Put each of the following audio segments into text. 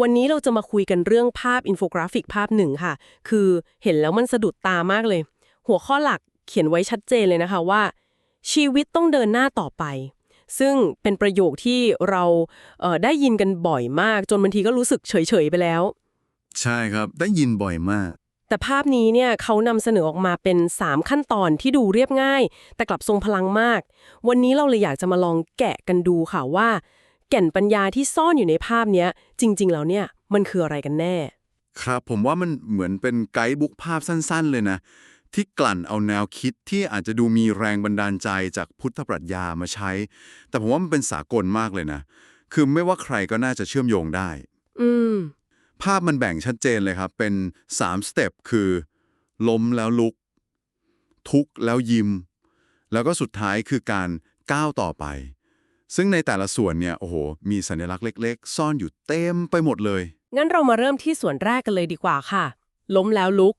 วันนี้เราจะมาคุยกันเรื่องภาพอินโฟกราฟิกภาพหนึ่งค่ะ คือเห็นแล้วมันสะดุดตามากเลย หัวข้อหลักเขียนไว้ชัดเจนเลยนะคะว่า ชีวิตต้องเดินหน้าต่อไป ซึ่งเป็นประโยคที่เราเอ่อได้ยินกันบ่อยมาก จนบางทีก็รู้สึกเฉยๆไปแล้ว ใช่ครับ ได้ยินบ่อยมาก แต่ภาพนี้เนี่ยเขานำเสนอออกมาเป็น 3 ขั้นตอนที่ดูเรียบง่าย แต่กลับทรงพลังมาก วันนี้เราเลยอยากจะมาลองแกะกันดูค่ะว่า แก่นปัญญาที่ซ่อนอยู่ในภาพเนี้ย จริง ๆ แล้วเนี่ยมันคืออะไรกันแน่ ครับผมว่ามันเหมือนเป็นไกด์บุ๊กภาพสั้น ๆ เลยนะ ที่กลั่นเอาแนวคิดที่อาจจะดูมีแรงบันดาลใจจากพุทธปรัชญามาใช้ แต่ผมว่ามันเป็นสากลมากเลยนะ คือไม่ว่าใครก็น่าจะเชื่อมโยงได้ อืม ภาพมันแบ่งชัดเจนเลยครับ เป็น3สเต็ปคือล้มแล้วลุก ทุกข์แล้วยิ้ม แล้วก็สุดท้ายคือการก้าวต่อไป ซึ่งในแต่ละส่วนเนี่ยโอ้โห มีสัญลักษณ์เล็ก ๆ ซ่อนอยู่เต็มไปหมดเลย งั้นเรามาเริ่มที่ส่วนแรกกันเลยดีกว่าค่ะ ล้มแล้วลุก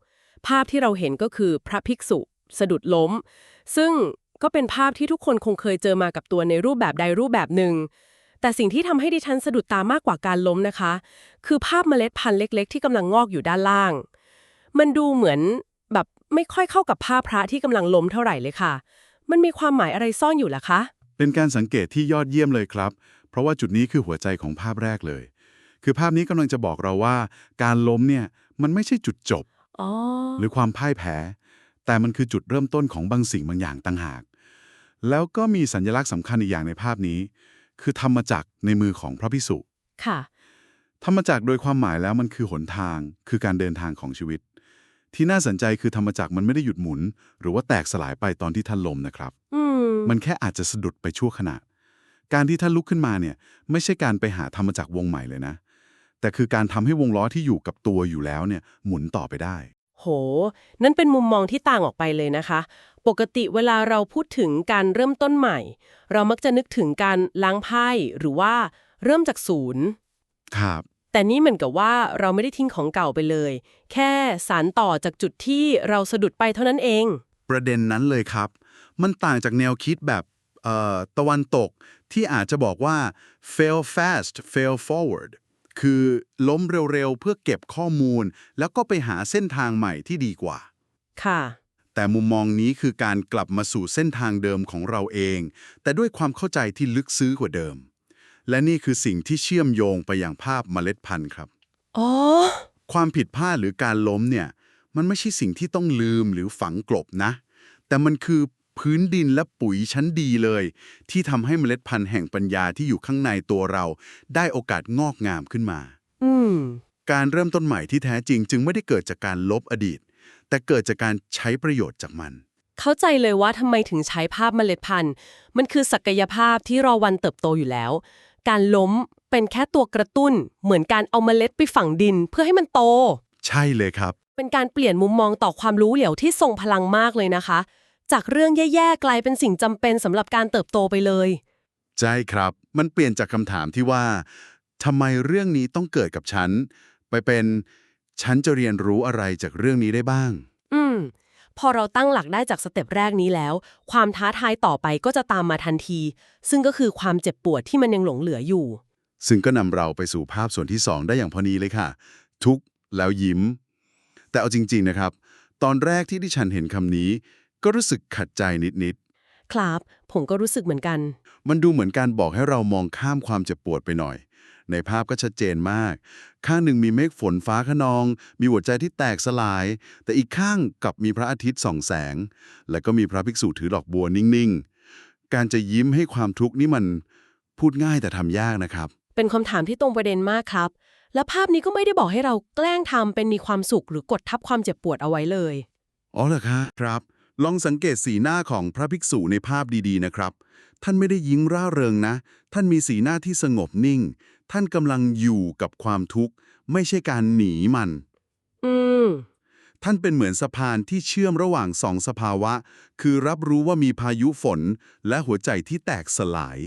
ภาพที่เราเห็นก็คือพระภิกษุ สะดุดล้ม ซึ่งก็เป็นภาพที่ทุกคนคงเคยเจอมากับตัวในรูปแบบใดรูปแบบหนึ่ง แต่สิ่งที่ทำให้ดิฉันสะดุดตามากกว่าการล้มนะคะ คือภาพเมล็ดพันธุ์เล็ก ๆ ที่กำลังงอกอยู่ด้านล่าง มันดูเหมือนแบบไม่ค่อยเข้ากับภาพพระที่กำลังล้มเท่าไหร่เลยค่ะ มันมีความหมายอะไรซ่อนอยู่ล่ะคะ เป็นการสังเกตที่ยอดเยี่ยมเลยครับ เพราะว่าจุดนี้คือหัวใจของภาพแรกเลย คือภาพนี้กำลังจะบอกเราว่า การล้มเนี่ยมันไม่ใช่จุดจบอ๋อหรือความพ่ายแพ้ แต่มันคือจุดเริ่มต้นของบางสิ่งบางอย่างต่างหาก แล้วก็มีสัญลักษณ์สำคัญอีกอย่างในภาพนี้ คือธรรมจักรในมือของพระพิสุค่ะธรรมจักรโดยความหมายแล้วมันคือหนทาง คือการเดินทางของชีวิต ที่น่าสนใจคือธรรมจักรมันไม่ได้หยุดหมุน หรือว่าแตกสลายไปตอนที่ท่านล้มนะครับ อื มมันแค่อาจจะสะดุดไปชั่วขณะ การที่ท่านลุกขึ้นมาเนี่ยไม่ใช่การไปหาธรรมจักรวงใหม่เลยนะ แต่คือการทำให้วงล้อที่อยู่กับตัวอยู่แล้วเนี่ยหมุนต่อไปได้ โห นั่นเป็นมุมมองที่ต่างออกไปเลยนะคะ ปกติเวลาเราพูดถึงการเริ่มต้นใหม่ เรามักจะนึกถึงการล้างไพ่หรือว่าเริ่มจากศูนย์ ครับ แต่นี่เหมือนกับว่าเราไม่ได้ทิ้งของเก่าไปเลย แค่สารต่อจากจุดที่เราสะดุดไปเท่านั้นเอง ประเด็นนั้นเลยครับ มันต่างจากแนวคิดแบบเอ่อตะวันตกที่อาจจะบอกว่า fail fast fail forward คือล้มเร็วๆ เพื่อเก็บข้อมูล แล้วก็ไปหาเส้นทางใหม่ที่ดีกว่า ค่ะ แต่มุมมองนี้คือการกลับมาสู่เส้นทางเดิมของเราเอง แต่ด้วยความเข้าใจที่ลึกซึ้งกว่าเดิม และนี่คือสิ่งที่เชื่อมโยงไปยังภาพเมล็ดพันธุ์ครับอ๋อความผิดพลาดหรือการล้มเนี่ย มันไม่ใช่สิ่งที่ต้องลืมหรือฝังกลบนะ แต่มันคือ พื้นดินและปุ๋ยชั้นดีเลย ที่ทำให้เมล็ดพันธุ์แห่งปัญญาที่อยู่ข้างในตัวเรา ได้โอกาสงอกงามขึ้นมา อืม การเริ่มต้นใหม่ที่แท้จริง จึงไม่ได้เกิดจากการลบอดีต แต่เกิดจากการใช้ประโยชน์จากมัน เข้าใจเลยว่าทำไมถึงใช้ภาพเมล็ดพันธุ์ มันคือศักยภาพที่รอวันเติบโตอยู่แล้ว การล้มเป็นแค่ตัวกระตุ้น เหมือนการเอาเมล็ดไปฝังดินเพื่อให้มันโต ใช่เลยครับ เป็นการเปลี่ยนมุมมองต่อความรู้เหลียวที่ทรงพลังมากเลยนะคะ จากเรื่องแย่ๆกลายเป็นสิ่งจำเป็นสำหรับการเติบโตไปเลย ใช่ครับ มันเปลี่ยนจากคำถามที่ว่าทำไมเรื่องนี้ต้องเกิดกับฉัน ไปเป็นฉันจะเรียนรู้อะไรจากเรื่องนี้ได้บ้าง อืม พอเราตั้งหลักได้จากสเต็ปแรกนี้แล้ว ความท้าทายต่อไปก็จะตามมาทันที ซึ่งก็คือความเจ็บปวดที่มันยังหลงเหลืออยู่ ซึ่งก็นำเราไปสู่ภาพส่วนที่ 2 ได้อย่างพอดีเลยค่ะ ทุกข์แล้วยิ้ม แต่เอาจริง ๆนะครับ ตอนแรกที่ดิฉันเห็นคำนี้ ก็รู้สึกขัดใจนิดครับ ผมก็รู้สึกเหมือนกัน ๆ มันดูเหมือนการบอกให้เรามองข้ามความเจ็บปวดไปหน่อย ในภาพก็ชัดเจนมาก ข้างหนึ่งมีเมฆฝนฟ้าขนอง มีหัวใจที่แตกสลาย แต่อีกข้างกลับมีพระอาทิตย์ส่องแสง และก็มีพระภิกษุถือดอกบัวนิ่งๆ การจะยิ้มให้ความทุกข์นี่มันพูดง่ายแต่ทำยากนะครับ เป็นคำถามที่ตรงประเด็นมากครับ และภาพนี้ก็ไม่ได้บอกให้เราแกล้งทำเป็นมีความสุขหรือกดทับความเจ็บปวดเอาไว้เลย อ๋อเหรอคะครับ ลองสังเกตสีหน้าของพระภิกษุในภาพดีๆนะครับ ท่านไม่ได้ยิ้มร่าเริงนะ ท่านมีสีหน้าที่สงบนิ่ง ท่านกำลังอยู่กับความทุกข์ ไม่ใช่การหนีมัน อืม ท่านเป็นเหมือนสะพานที่เชื่อมระหว่างสองสภาวะ คือรับรู้ว่ามีพายุฝนและหัวใจที่แตกสลาย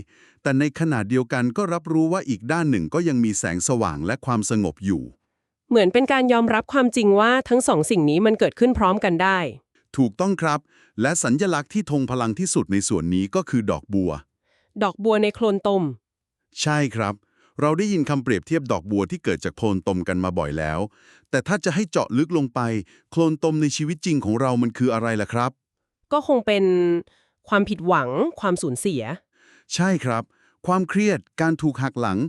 แต่ในขณะเดียวกันก็รับรู้ว่าอีกด้านหนึ่งก็ยังมีแสงสว่างและความสงบอยู่ เหมือนเป็นการยอมรับความจริงว่าทั้งสองสิ่งนี้มันเกิดขึ้นพร้อมกันได้ ถูกต้องครับ และสัญญลักษณ์ที่ธงพลังที่สุดในส่วนนี้ก็คือดอกบัว ดอกบัวในโคลนตม ใช่ครับ เราได้ยินคำเปรียบเทียบดอกบัวที่เกิดจากโคลนตมกันมาบ่อยแล้ว แต่ถ้าจะให้เจาะลึกลงไป โคลนตมในชีวิตจริงของเรามันคืออะไรล่ะครับ ก็คงเป็นความผิดหวัง ความสูญเสีย ใช่ครับ ความเครียดการถูกหักหลัง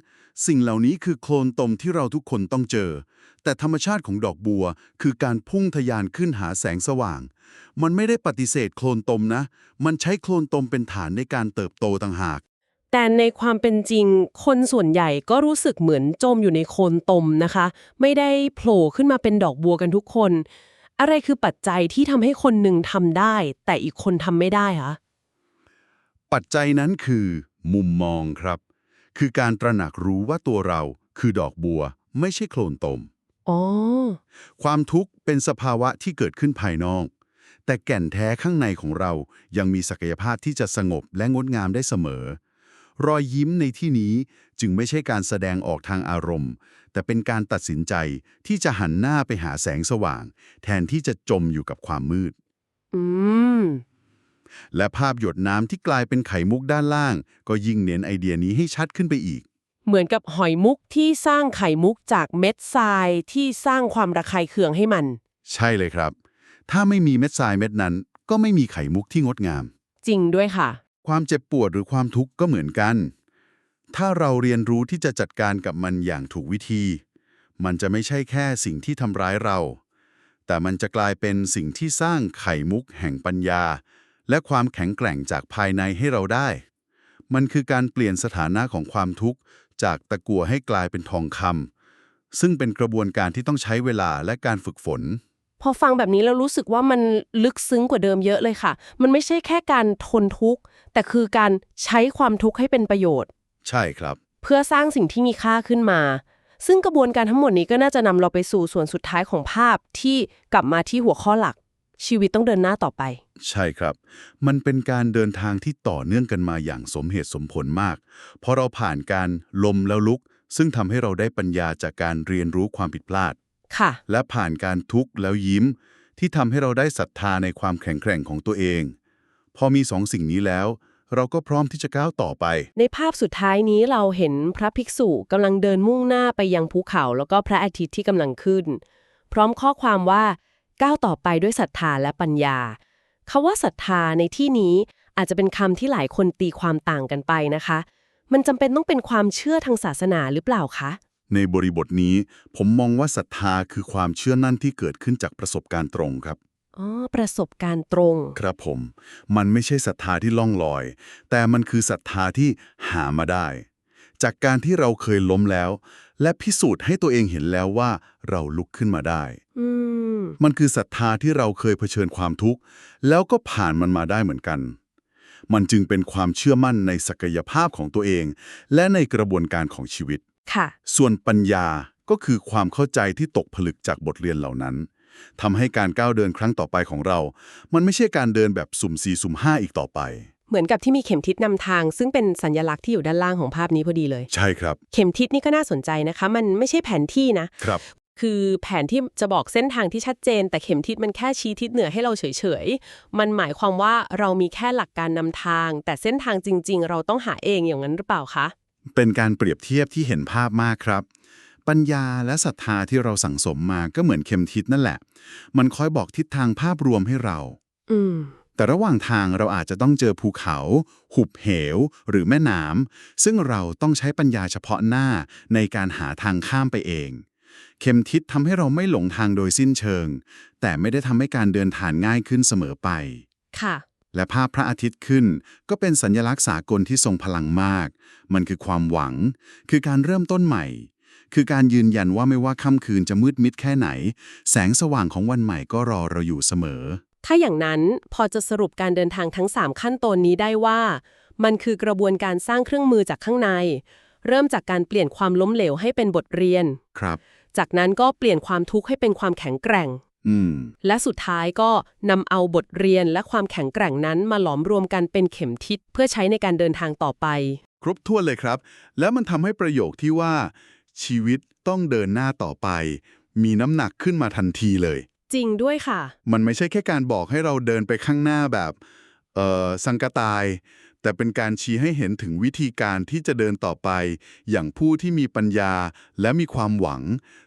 สิ่งเหล่านี้คือโคลนตมที่เราทุกคนต้องเจอ แต่ธรรมชาติของดอกบัวคือการพุ่งทะยานขึ้นหาแสงสว่าง มันไม่ได้ปฏิเสธโคลนตมนะ มันใช้โคลนตมเป็นฐานในการเติบโตต่างหาก แต่ในความเป็นจริง คนส่วนใหญ่ก็รู้สึกเหมือนจมอยู่ในโคลนตมนะคะ ไม่ได้โผล่ขึ้นมาเป็นดอกบัวกันทุกคน อะไรคือปัจจัยที่ทำให้คนหนึ่งทำได้ แต่อีกคนทำไม่ได้คะปัจจัยนั้นคือ มุมมองครับ คือการตระหนักรู้ว่าตัวเราคือดอกบัว ไม่ใช่โคลนตม อ๋อ ความทุกข์เป็นสภาวะที่เกิดขึ้นภายนอก แต่แก่นแท้ข้างในของเรายังมีศักยภาพที่จะสงบและงดงามได้เสมอ รอยยิ้มในที่นี้จึงไม่ใช่การแสดงออกทางอารมณ์ แต่เป็นการตัดสินใจที่จะหันหน้าไปหาแสงสว่าง แทนที่จะจมอยู่กับความมืด อืม และภาพหยดน้ำที่กลายเป็นไข่มุกด้านล่าง ก็ยิ่งเน้นไอเดียนี้ให้ชัดขึ้นไปอีก เหมือนกับหอยมุกที่สร้างไข่มุกจากเม็ดทรายที่สร้างความระคายเคืองให้มัน ใช่เลยครับ ถ้าไม่มีเม็ดทรายเม็ดนั้น ก็ไม่มีไข่มุกที่งดงาม จริงด้วยค่ะ ความเจ็บปวดหรือความทุกข์ก็เหมือนกัน ถ้าเราเรียนรู้ที่จะจัดการกับมันอย่างถูกวิธี มันจะไม่ใช่แค่สิ่งที่ทำร้ายเรา แต่มันจะกลายเป็นสิ่งที่สร้างไข่มุกแห่งปัญญา และความแข็งแกร่งจากภายในให้เราได้ มันคือการเปลี่ยนสถานะของความทุกข์ จากตะกั่วให้กลายเป็นทองคำซึ่งเป็นกระบวนการที่ต้องใช้เวลาและการฝึกฝน พอฟังแบบนี้แล้วรู้สึกว่ามันลึกซึ้งกว่าเดิมเยอะเลยค่ะ มันไม่ใช่แค่การทนทุกข์ แต่คือการใช้ความทุกข์ให้เป็นประโยชน์ ใช่ครับ เพื่อสร้างสิ่งที่มีค่าขึ้นมาซึ่งกระบวนการทั้งหมดนี้ก็น่าจะนำเราไปสู่ส่วนสุดท้ายของภาพที่กลับมาที่หัวข้อหลัก ชีวิตต้องเดินหน้าต่อไป ใช่ครับ มันเป็นการเดินทางที่ต่อเนื่องกันมาอย่างสมเหตุสมผลมาก เพราะเราผ่านการลมแล้วลุก ซึ่งทำให้เราได้ปัญญาจากการเรียนรู้ความผิดพลาด ค่ะ และผ่านการทุกข์แล้วยิ้ม ที่ทำให้เราได้ศรัทธาในความแข็งแกร่งของตัวเอง พอมีสองสิ่งนี้แล้ว เราก็พร้อมที่จะก้าวต่อไป ในภาพสุดท้ายนี้เราเห็นพระภิกษุกำลังเดินมุ่งหน้าไปยังภูเขา แล้วก็พระอาทิตย์ที่กำลังขึ้น พร้อมข้อความว่า ก้าวต่อไปด้วยศรัทธาและปัญญาคาว่าศรัทธาในที่นี้อาจจะเป็นคำที่หลายคนตีความต่างกันไปนะคะ มันจำเป็นต้องเป็นความเชื่อทางศาสนาหรือเปล่าคะ ในบริบทนี้ ผมมองว่าศรัทธาคือความเชื่อนั่นที่เกิดขึ้นจากประสบการณ์ตรงครับอ๋อประสบการณ์ตรง ครับผม มันไม่ใช่ศรัทธาที่ล่องลอย แต่มันคือศรัทธาที่หามาได้ จากการที่เราเคยล้มแล้ว และพิสูจน์ให้ตัวเองเห็นแล้วว่าเราลุกขึ้นมาได้อืมมันคือศรัทธาที่เราเคยเผชิญความทุกข์ แล้วก็ผ่านมันมาได้เหมือนกัน มันจึงเป็นความเชื่อมั่นในศักยภาพของตัวเอง และในกระบวนการของชีวิตค่ะ ส่วนปัญญาก็คือความเข้าใจที่ตกผลึกจากบทเรียนเหล่านั้นทำให้การก้าวเดินครั้งต่อไปของเรา มันไม่ใช่การเดินแบบสุ่มสี่สุ่มห้าอีกต่อไป เหมือนกับที่มีเข็มทิศนำทาง ซึ่งเป็นสัญลักษณ์ที่อยู่ด้านล่างของภาพนี้พอดีเลย ใช่ครับ เข็มทิศนี่ก็น่าสนใจนะคะ มันไม่ใช่แผนที่นะครับ คือแผนที่จะบอกเส้นทางที่ชัดเจน แต่เข็มทิศมันแค่ชี้ทิศเหนือให้เราเฉยๆ มันหมายความว่าเรามีแค่หลักการนำทาง แต่เส้นทางจริง ๆ เราต้องหาเองอย่างนั้นหรือเปล่าคะเป็นการเปรียบเทียบที่เห็นภาพมากครับ ปัญญาและศรัทธาที่เราสั่งสมมาก็เหมือนเข็มทิศนั่นแหละ มันคอยบอกทิศทางภาพรวมให้เรา อืม แต่ระหว่างทางเราอาจจะต้องเจอภูเขา หุบเหว หรือแม่น้ำซึ่งเราต้องใช้ปัญญาเฉพาะหน้าในการหาทางข้ามไปเอง เข็มทิศทำให้เราไม่หลงทางโดยสิ้นเชิง แต่ไม่ได้ทำให้การเดินทางง่ายขึ้นเสมอไป ค่ะ และภาพพระอาทิตย์ขึ้น ก็เป็นสัญลักษณ์สากลที่ทรงพลังมาก มันคือความหวัง คือการเริ่มต้นใหม่ คือการยืนยันว่าไม่ว่าค่ำคืนจะมืดมิดแค่ไหน แสงสว่างของวันใหม่ก็รอเราอยู่เสมอ ถ้าอย่างนั้นพอจะสรุปการเดินทางทั้ง 3 ขั้นตอนนี้ได้ว่า มันคือกระบวนการสร้างเครื่องมือจากข้างใน เริ่มจากการเปลี่ยนความล้มเหลวให้เป็นบทเรียน ครับ จากนั้นก็เปลี่ยนความทุกข์ให้เป็นความแข็งแกร่ง อืม และสุดท้ายก็นำเอาบทเรียนและความแข็งแกร่งนั้นมาหลอมรวมกันเป็นเข็มทิศเพื่อใช้ในการเดินทางต่อไป ครบถ้วนเลยครับ แล้วมันทำให้ประโยคที่ว่า ชีวิตต้องเดินหน้าต่อไป มีน้ำหนักขึ้นมาทันทีเลย จริงด้วยค่ะ มันไม่ใช่แค่การบอกให้เราเดินไปข้างหน้าแบบเอ่อสังกตาย แต่เป็นการชี้ให้เห็นถึงวิธีการที่จะเดินต่อไป อย่างผู้ที่มีปัญญาและมีความหวัง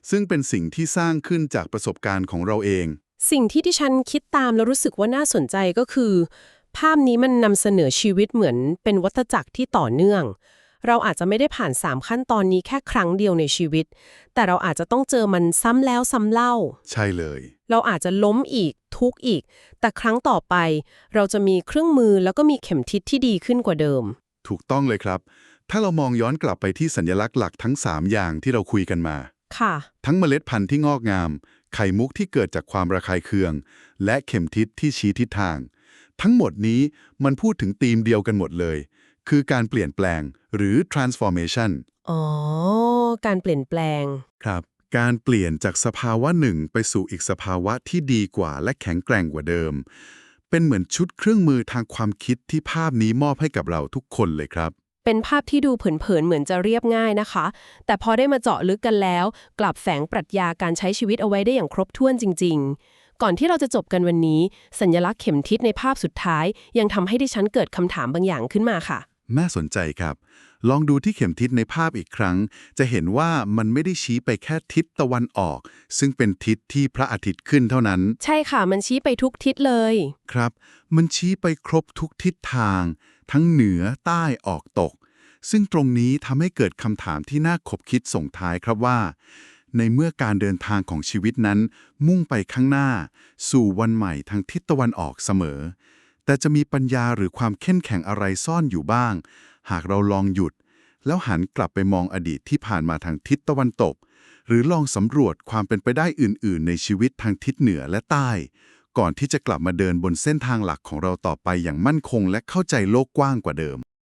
ซึ่งเป็นสิ่งที่สร้างขึ้นจากประสบการณ์ของเราเอง สิ่งที่ดิฉันคิดตามแล้วรู้สึกว่าน่าสนใจก็คือ ภาพนี้มันนำเสนอชีวิตเหมือนเป็นวัฏจักรที่ต่อเนื่อง เราอาจจะไม่ได้ผ่าน 3 ขั้นตอนนี้แค่ครั้งเดียวในชีวิต แต่เราอาจจะต้องเจอมันซ้ำแล้วซ้ำเล่า ใช่เลย เราอาจจะล้มอีก ทุกข์อีก แต่ครั้งต่อไป เราจะมีเครื่องมือแล้วก็มีเข็มทิศที่ดีขึ้นกว่าเดิม ถูกต้องเลยครับ ถ้าเรามองย้อนกลับไปที่สัญลักษณ์หลักทั้ง 3 อย่างที่เราคุยกันมา ค่ะ ทั้งเมล็ดพันธุ์ที่งอกงาม ไข่มุกที่เกิดจากความระคายเคือง และเข็มทิศที่ชี้ทิศทาง ทั้งหมดนี้มันพูดถึงธีมเดียวกันหมดเลย คือการเปลี่ยนแปลงหรือ transformation อ๋อ การเปลี่ยนแปลง ครับ การเปลี่ยนจากสภาวะหนึ่งไปสู่อีกสภาวะที่ดีกว่าและแข็งแกร่งกว่าเดิม เป็นเหมือนชุดเครื่องมือทางความคิดที่ภาพนี้มอบให้กับเราทุกคนเลยครับ เป็นภาพที่ดูเผินๆเหมือนจะเรียบง่ายนะคะ แต่พอได้มาเจาะลึกกันแล้ว กลับแฝงปรัชญาการใช้ชีวิตเอาไว้ได้อย่างครบถ้วนจริง ๆก่อนที่เราจะจบกันวันนี้ สัญลักษณ์เข็มทิศในภาพสุดท้าย ยังทำให้ดิฉันเกิดคำถามบางอย่างขึ้นมาค่ะ น่าสนใจครับ ลองดูที่เข็มทิศในภาพอีกครั้ง จะเห็นว่ามันไม่ได้ชี้ไปแค่ทิศตะวันออก ซึ่งเป็นทิศที่พระอาทิตย์ขึ้นเท่านั้น ใช่ค่ะ มันชี้ไปทุกทิศเลย ครับ มันชี้ไปครบทุกทิศทาง ทั้งเหนือใต้ออกตก ซึ่งตรงนี้ทำให้เกิดคำถามที่น่าขบคิดส่งท้ายครับว่า ในเมื่อการเดินทางของชีวิตนั้น มุ่งไปข้างหน้า สู่วันใหม่ทางทิศตะวันออกเสมอ แต่จะมีปัญญาหรือความเข้มแข็งอะไรซ่อนอยู่บ้าง หากเราลองหยุด แล้วหันกลับไปมองอดีตที่ผ่านมาทางทิศตะวันตก หรือลองสำรวจความเป็นไปได้อื่น ๆ ในชีวิตทางทิศเหนือและใต้ ก่อนที่จะกลับมาเดินบนเส้นทางหลักของเราต่อไปอย่างมั่นคงและเข้าใจโลกกว้างกว่าเดิม